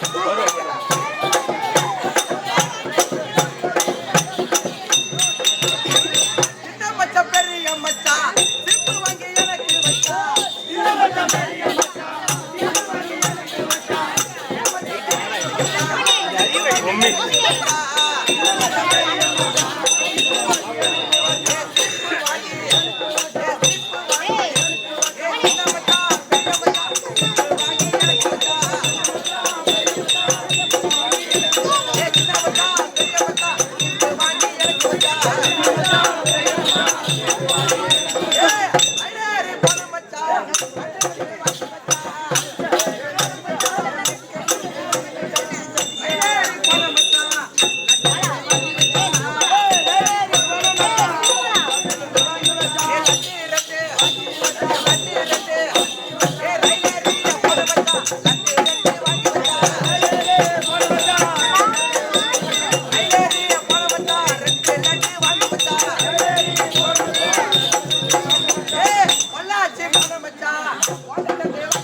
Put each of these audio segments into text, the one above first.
சின்ன Obrigada, meu.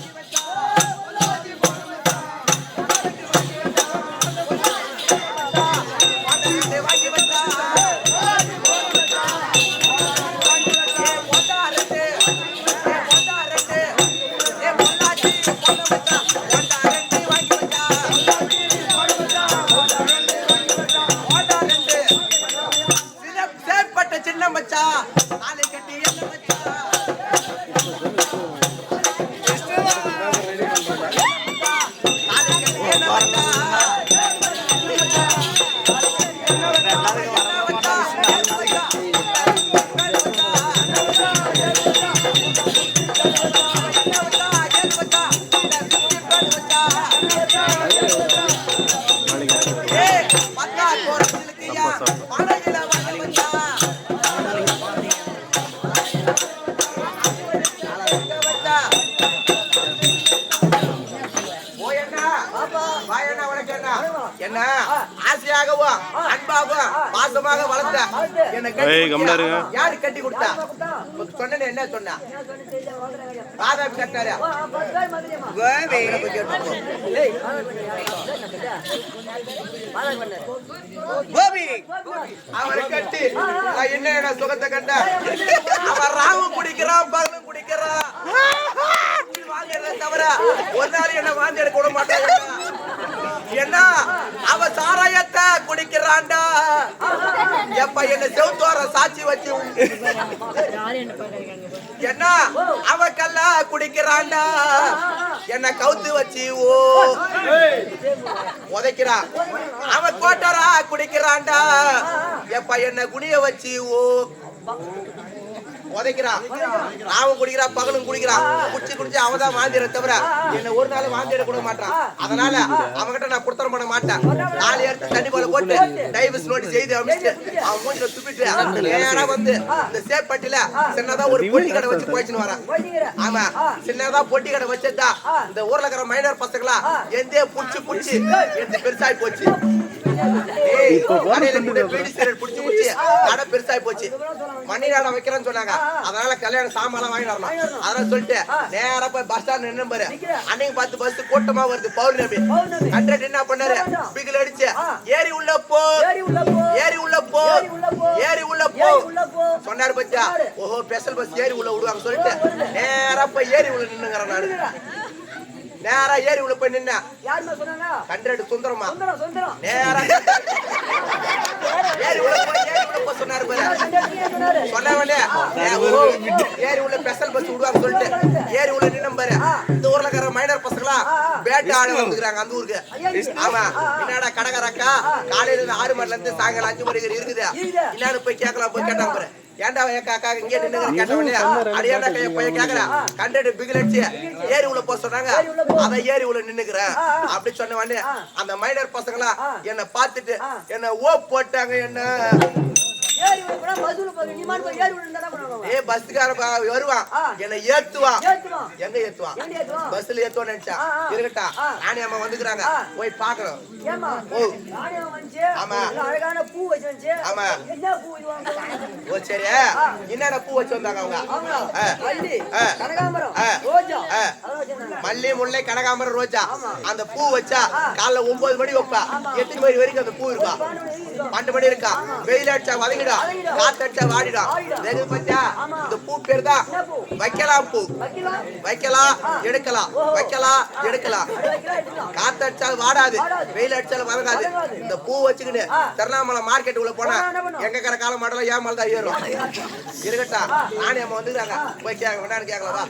என்ன? என்ன ஆசையாகவும் அன்பாகவும் பாசமாக வளர்த்த என்னை கட்டி. யாரு கட்டி கொடுத்தா? சொன்னேன்னு என்ன சொன்னா? ராதாபி கட்டினாரு கோவை. கோபி! அவரை கட்டி. என்ன என்ன சுகத்தை கண்ட? அவன் ராவும் குடிக்கிறான் பகலும் குடிக்கிறான். வாங்குறதை தவிர ஒரு நாள் என்ன வாந்தி எடுக்க விட மாட்டாங்க என்ன அவ சாராயத்தை குடிக்கிறான்டா. எப்ப என்ன செவுத்தோர சாட்சி வச்சு என்ன அவ கல்ல குடிக்கிறான்டா. என்ன கவுத்து வச்சு ஓ உதைக்கிறா. அவன் கோட்டரா குடிக்கிறான்டா. எப்ப என்ன குனிய வச்சு ஓ உதைக்கிறான் ராவும் குடிக்கிறான் பகலும் குடிக்கிறான் குடிச்சு குடிச்சு அவன் தான் வாந்திர தவிர என்ன ஒரு நாள் வாந்தி கொடுக்க கூட மாட்டான் அதனால அவன்கிட்ட நான் குடுத்தரம் பண்ண மாட்டேன். நாலு எடுத்து தண்ணி போல போட்டு டைவர்ஸ் நோட்டீஸ் செய்து அமைச்சிட்டு அவன் மூஞ்சில துப்பிட்டு நேரா வந்து இந்த சேப்பட்டில சின்னதா ஒரு பொட்டி கடை வச்சு போயிடுச்சுன்னு வரான். ஆமா சின்னதா பொட்டி கடை வச்சதா இந்த ஊர்ல இருக்கிற மைனர் பசங்களா எந்தே புடிச்சு புடிச்சு எடுத்து பெருசாகி போச்சு. ஏய், கடையில கூட பெருசாகி போச்சு. மணி நாடம் வைக்கிறேன்னு சொன்னாங்க. அதனால கல்யாண சாமான் வாங்கி வரணும். அதனால சொல்லிட்டு நேரா போய் பஸ் ஸ்டாண்ட் நின்னு பாரு. அன்னைக்கு பார்த்து பஸ் கூட்டமா வருது. பௌர்ணமி. கண்ட்ரக்ட் என்ன பண்ணாரு. பிகில் அடிச்சு ஏறி உள்ள போ. ஏறி உள்ள போ. ஏறி உள்ள போ. சொன்னாரு பச்சா ஓஹோ ஸ்பெஷல் பஸ் ஏறி உள்ள விடுவாங்க. சொல்லிட்டு நேரா போய் ஏறி உள்ள நின்னுங்கிறேன் நானு. நேரா ஏறி உள்ள போய் நின்ன. கண்ட்ரக்ட் சுந்தரமா நேரா ஏறி உள்ள போய் ஏறி உள்ள போ சொன்னாரு பாரு. சொன்ன உடனே ஏ, ஓ, ஏறி உள்ள ஸ்பெஷல் பஸ் விடுவாங்க சொல்லிட்டு ஏறி உள்ள நின்னும் பாரு. இந்த ஊர்ல இருக்கிற மைனர் பசங்களா பேட்டை ஆட வந்துக்கிறாங்க அந்த ஊருக்கு. ஆமா என்னடா கடைக்காரக்கா காலையில ஆறு மணில இருந்து சாயங்காலம் அஞ்சு மணி இருக்குது. என்னன்னு போய் கேட்கலாம் போய் கேட்டாங்க பாரு. ஏன்டா ஏக்கா அக்கா இங்கே நின்னுங்க கேட்ட உடனே அடியாண்டா கைய போய் கேக்குறா? கண்டடு பிகில் அடிச்சு ஏறி உள்ள போக சொன்னாங்க. அத ஏறி உள்ள நின்னுக்கிறேன். அப்படி சொன்ன உடனே அந்த மைனர் பசங்களா என்ன பார்த்துட்டு என்ன ஓ போட்டாங்க என்ன? ஏறி போனா பஸ்ல போய் நீ மாட்டு போய் ஏறி விழுந்தா என்ன பண்ணுவாங்க ஏ பஸ்கார வருவான். என்னை ஏத்துவான் எங்க பஸ்ல ஏத்துவான் நினைச்சா. இருக்கட்டா. அம்மா வந்துக்கிறாங்க. போய் பாக்கணும் ஏமா ஓ. ராணி வந்துச்சு. ஆமா. நல்ல அழகான பூ வச்சு ஆமா. என்ன பூ ஓ சரி. வச்சு வந்தாங்க அவங்க. மல்லி. கனகாம்பரம். ரோஜா. மல்லி முல்லை கனகாம்பரம் ரோஜா. அந்த பூ வச்சா. காலைல ஒன்பது மணி வைப்பா. எத்தனை மணி வரைக்கும் அந்த பூ இருக்கா. பன்னெண்டு மணி இருக்கா? வெயில் அடிச்சா வதங்கிடா வதங்கிடும். காத்து அடிச்சா வாடிடும் வாடிடும். பச்சா இந்த பூ பேர் தான் வைக்கலாம் பூ. வைக்கலாம் எடுக்கலாம். வைக்கலாம் எடுக்கலாம். அது காத்து அடிச்சாலும் வாடாது. வெயில் அடிச்சாலும் வதங்காது இந்த பூ வச்சுக்கிட்டு திருவண்ணாமலை மார்க்கெட் உள்ள போனா எங்க கடை கால மாடலாம் ஏன் மேல தான் ஏறும். இருக்கட்டா நானே அம்மா வந்துக்கிறாங்க. போய் கேட்க வேண்டாம்னு கேட்கலாம். வா.